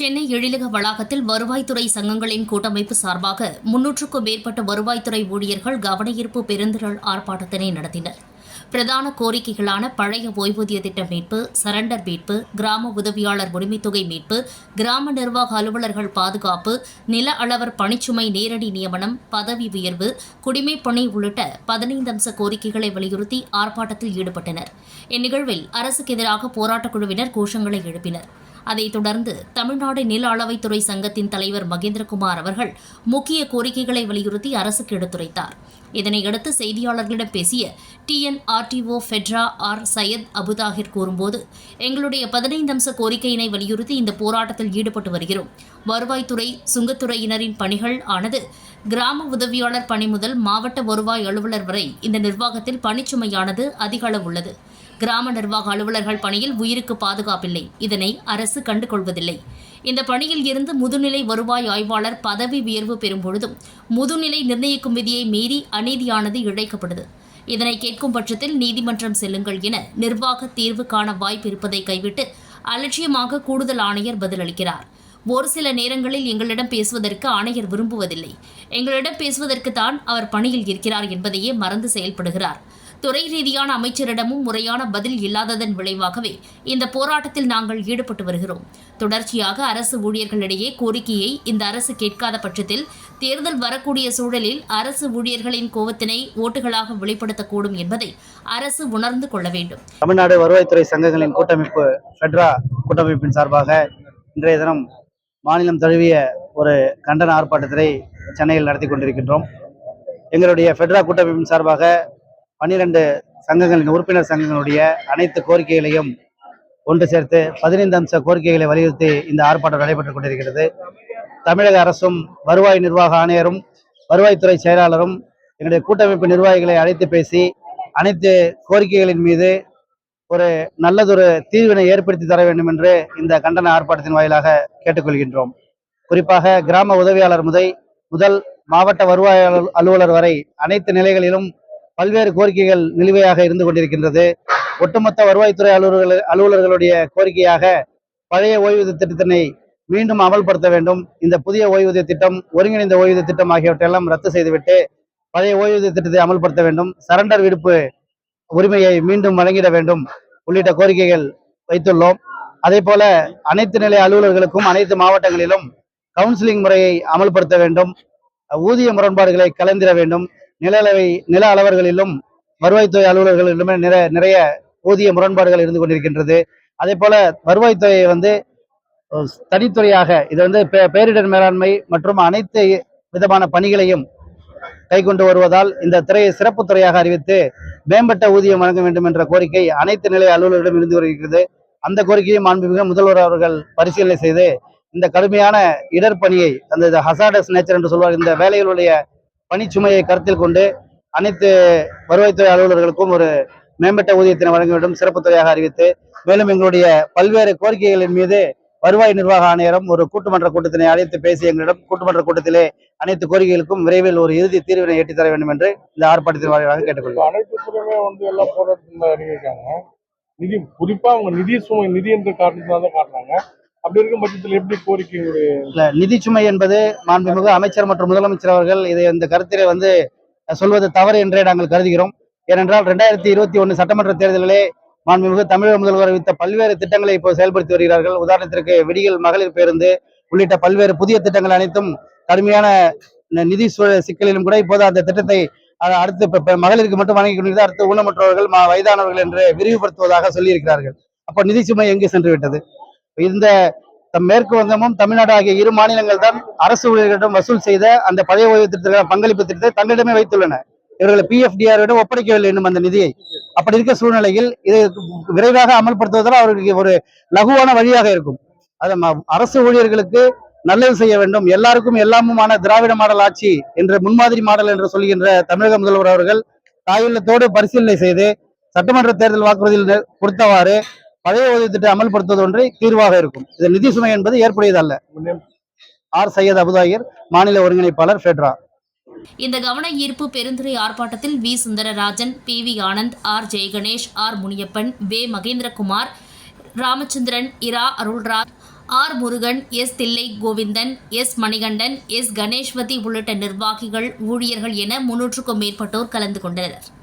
சென்னை எழிலக வளாகத்தில் வருவாய்த்துறை சங்கங்களின் கூட்டமைப்பு சார்பாக முன்னூற்றுக்கும் மேற்பட்ட வருவாய்த்துறை ஊழியர்கள் கவனஈர்ப்பு பெருந்திரள் ஆர்ப்பாட்டத்தினை நடத்தினர். பிரதான கோரிக்கைகளான பழைய ஓய்வூதிய திட்ட மீட்பு சரண்டர் மீட்பு கிராம உதவியாளர் உரிமைத்தொகை மீட்பு கிராம நிர்வாக அலுவலர்கள் பாதுகாப்பு நில அளவர் பணிச்சுமை நேரடி நியமனம் பதவி உயர்வு குடிமைப் பணி உள்ளிட்ட பதினைந்து அம்ச கோரிக்கைகளை வலியுறுத்தி ஆர்ப்பாட்டத்தில் ஈடுபட்டனர். இந்நிகழ்வில் அரசுக்கு எதிராக போராட்டக் குழுவினர் கோஷங்களை எழுப்பினர். அதைத் தொடர்ந்து தமிழ்நாடு நில அளவைத்துறை சங்கத்தின் தலைவர் மகேந்திரகுமார் அவர்கள் முக்கிய கோரிக்கைகளை வலியுறுத்தி அரசுக்கு எடுத்துரைத்தார். இதனையடுத்து செய்தியாளர்களிடம் பேசிய டிஎன்ஆர்டிஓ ஃபெட்ரா ஆர் சையத் அபுதாகிர் கூறும்போது எங்களுடைய பதினைந்து அம்ச கோரிக்கையினை வலியுறுத்தி இந்த போராட்டத்தில் ஈடுபட்டு வருகிறோம். வருவாய்த்துறை சுங்கத்துறையினரின் பணிகள் ஆனது கிராம உதவியாளர் பணி முதல் மாவட்ட வருவாய் அலுவலர் வரை இந்த நிர்வாகத்தில் பணிச்சுமையானது அதிக அளவு உள்ளது. கிராம நிர்வாக அலுவலர்கள் பணியில் உயிருக்கு பாதுகாப்பில்லை. இதனை அரசு கண்டுகொள்வதில்லை. இந்த பணியில் இருந்து முதுநிலை வருவாய் ஆய்வாளர் பதவி உயர்வு பெறும் பொழுதும் முதுநிலை நிர்ணயிக்கும் விதியை மீறி அநீதியானது இழைக்கப்படுது. இதனை கேட்கும் பட்சத்தில் நீதிமன்றம் செல்லுங்கள் என நிர்வாக தீர்வு காண வாய்ப்பு இருப்பதை கைவிட்டு அலட்சியமாக கூடுதல் ஆணையர் பதிலளிக்கிறார். ஒரு சில நேரங்களில் எங்களிடம் பேசுவதற்கு ஆணையர் விரும்புவதில்லை. எங்களிடம் பேசுவதற்கு தான் அவர் பணியில் இருக்கிறார் என்பதையே மறந்து செயல்படுகிறார். துறை ரீதியான அமைச்சரிடமும் முறையான பதில் இல்லாததன் விளைவாகவே இந்த போராட்டத்தில் நாங்கள் ஈடுபட்டு வருகிறோம். தொடர்ச்சியாக அரசு ஊழியர்களிடையே கோரிக்கையை இந்த அரசு கேட்காத பட்சத்தில் தேர்தல் வரக்கூடிய சூழலில் அரசு ஊழியர்களின் கோவத்தினை ஓட்டுகளாக வெளிப்படுத்தக்கூடும் என்பதை அரசு உணர்ந்து கொள்ள வேண்டும். தமிழ்நாடு வருவாய்த்துறை சங்கங்களின் கூட்டமைப்பு ஃபெட்ரா கூட்டமைப்பின் சார்பாக இன்றைய தினம் மாநிலம் தழுவிய ஒரு கண்டன ஆர்ப்பாட்டத்தினை சென்னையில் நடத்தி கொண்டிருக்கின்றோம். எங்களுடைய ஃபெட்ரா கூட்டமைப்பின் சார்பாக பன்னிரண்டு சங்கங்களின் உறுப்பினர் சங்கங்களுடைய அனைத்து கோரிக்கைகளையும் ஒன்று சேர்த்து பதினைந்து அம்ச கோரிக்கைகளை வலியுறுத்தி இந்த ஆர்ப்பாட்டம் நடைபெற்றுக் கொண்டிருக்கிறது. தமிழக அரசும் வருவாய் நிர்வாக ஆணையரும் வருவாய்த்துறை செயலாளரும் எங்களுடைய கூட்டமைப்பு நிர்வாகிகளை அழைத்து பேசி அனைத்து கோரிக்கைகளின் மீது ஒரு நல்லதொரு தீர்வினை ஏற்படுத்தி தர வேண்டும் என்று இந்த கண்டன ஆர்ப்பாட்டத்தின் வாயிலாக கேட்டுக்கொள்கின்றோம். குறிப்பாக கிராம உதவியாளர் முதல் முதல் மாவட்ட வருவாய் அலுவலர் வரை அனைத்து நிலைகளிலும் பல்வேறு கோரிக்கைகள் நிலுவையாக இருந்து கொண்டிருக்கின்றது. ஒட்டுமொத்த வருவாய்த்துறை அலுவலர்கள் அலுவலர்களுடைய கோரிக்கையாக பழைய ஓய்வூதிய திட்டத்தினை மீண்டும் அமல்படுத்த வேண்டும். இந்த புதிய ஓய்வூதிய திட்டம் ஒருங்கிணைந்த ஓய்வூதிய திட்டம் ஆகியவற்றையெல்லாம் ரத்து செய்துவிட்டு பழைய ஓய்வூதிய திட்டத்தை அமல்படுத்த வேண்டும். சரண்டர் விடுப்பு உரிமையை மீண்டும் வழங்கிட வேண்டும். உள்ளிட்ட கோரிக்கைகள் வைத்துள்ளோம். அதே போல அனைத்து நிலை அலுவலர்களுக்கும் அனைத்து மாவட்டங்களிலும் கவுன்சிலிங் முறையை அமல்படுத்த வேண்டும். ஊதிய முரண்பாடுகளை கலந்திட வேண்டும். நில அளவை நில அளவர்களிலும் வருவாய்த்துறை அலுவலர்களிலுமே நிறைய நிறைய ஊதிய முரண்பாடுகள் இருந்து கொண்டிருக்கின்றது. அதே போல வருவாய்த்துறையை வந்து தனித்துறையாக இது வந்து பே- பேரிடர் மேலாண்மை மற்றும் அனைத்து விதமான பணிகளையும் கைக்கொண்டு வருவதால் இந்த துறையை சிறப்பு துறையாக அறிவித்து மேம்பட்ட ஊதியம் வழங்க வேண்டும் என்ற கோரிக்கை அனைத்து நிலை அலுவலர்களிடம் இருந்து வருகிறது. அந்த கோரிக்கையும் மாண்புமிகு முதல்வர் அவர்கள் பரிசீலனை செய்து இந்த கடுமையான இடர்பணியை அந்த ஹசாடஸ் நேச்சர் என்று சொல்வார் இந்த வேலைகளுடைய பணிச்சுமையை கருத்தில் கொண்டு அனைத்து வருவாய்த்துறை அலுவலர்களுக்கும் ஒரு மேம்பட்ட ஊதியத்தினை வழங்க வேண்டும் சிறப்பு துறையாக அறிவித்து மேலும் எங்களுடைய பல்வேறு கோரிக்கைகளின் மீது வருவாய் நிர்வாக ஆணையரும் ஒரு கூட்டுமன்ற கூட்டத்தினை அழைத்து பேசி எங்களிடம் கூட்டுமன்ற கூட்டத்திலே அனைத்து கோரிக்கைகளுக்கும் விரைவில் ஒரு இறுதி தீர்வினை எட்டித் தர வேண்டும் என்று இந்த ஆர்ப்பாட்டத்தின் வாயிலாக கேட்டுக்கொள்கிறோம். அனைத்து துறையுமே வந்து எல்லா நிதி குறிப்பா அவங்க நிதி சுமை நிதி என்ற காரணத்தினால காட்டுறாங்க. அப்படி இருக்கும் பட்சத்தில் எப்படி கோரிக்கை நிதி சுமை என்பது மாண்புமிகு அமைச்சர் மற்றும் முதலமைச்சர் அவர்கள் இதை இந்த கருத்திலே வந்து சொல்வது தவறு என்றே நாங்கள் கருதுகிறோம். ஏனென்றால் ரெண்டாயிரத்தி இருபத்தி ஒன்று சட்டமன்ற தேர்தலிலே மாண்புமிகு தமிழக முதல்வர் அறிவித்த பல்வேறு திட்டங்களை இப்போ செயல்படுத்தி வருகிறார்கள். உதாரணத்திற்கு விடிகள் மகளிர் பேருந்து உள்ளிட்ட பல்வேறு புதிய திட்டங்கள் அனைத்தும் கடுமையான நிதி சூழல் சிக்கலிலும் கூட இப்போது அந்த திட்டத்தை அஹ், அடுத்து மகளிருக்கு மட்டும் வழங்கி கொண்டிருந்தால் அடுத்து ஊனமற்றவர்கள் வயதானவர்கள் என்று விரிவுபடுத்துவதாக சொல்லியிருக்கிறார்கள். அப்போ நிதி சுமை எங்கு சென்று விட்டது? இந்த மேற்கு வங்கமும் தமிழ்நாடு ஆகிய இரு மாநிலங்கள் தான் அரசு ஊழியர்களிடம் வசூல் செய்த அந்த பழைய ஓய்வு திட்டத்திற்கான பங்களிப்பு திட்டத்தை தங்களிடமே வைத்துள்ளன. இவர்கள் பிஎஃப்டிஆரிடம் ஒப்படைக்கவில்லை என்னும் அந்த நிதியை. அப்படி இருக்க சூழ்நிலையில் இதை விரைவாக அமல்படுத்துவதால் அவர்களுக்கு ஒரு லகுவான வழியாக இருக்கும். அது அரசு ஊழியர்களுக்கு நல்லது செய்ய வேண்டும். எல்லாருக்கும் எல்லாமுமான திராவிட மாடல் ஆட்சி என்ற முன்மாதிரி மாடல் என்று சொல்கின்ற தமிழக முதல்வர் அவர்கள் தாயுள்ளத்தோடு பரிசீலனை செய்து சட்டமன்ற தேர்தல் வாக்குறுதியில் கொடுத்தவாறு பழைய ஓய்வு திட்டத்தை அமல்படுத்துவது ஒன்றே தீர்வாக இருக்கும். இது நிதி சுமை என்பது ஏற்புடையதல்ல. ஆர். சையத் அபுதாயர் மாநில ஒருங்கிணைப்பாளர் ஃபெட்ரா. இந்த கவன ஈர்ப்பு பெருந்துறை ஆர்ப்பாட்டத்தில் V. Sundararajan P. V. Anand R. Jayaganesh R. Muniyappan வே. மகேந்திரகுமார் ராமச்சந்திரன் இரா. Arulraj R. Murugan S. Thillai Govindan S. Manikandan S. Ganeshwathi உள்ளிட்ட நிர்வாகிகள் ஊழியர்கள் என முன்னூற்றுக்கும் மேற்பட்டோர் கலந்து கொண்டனர்.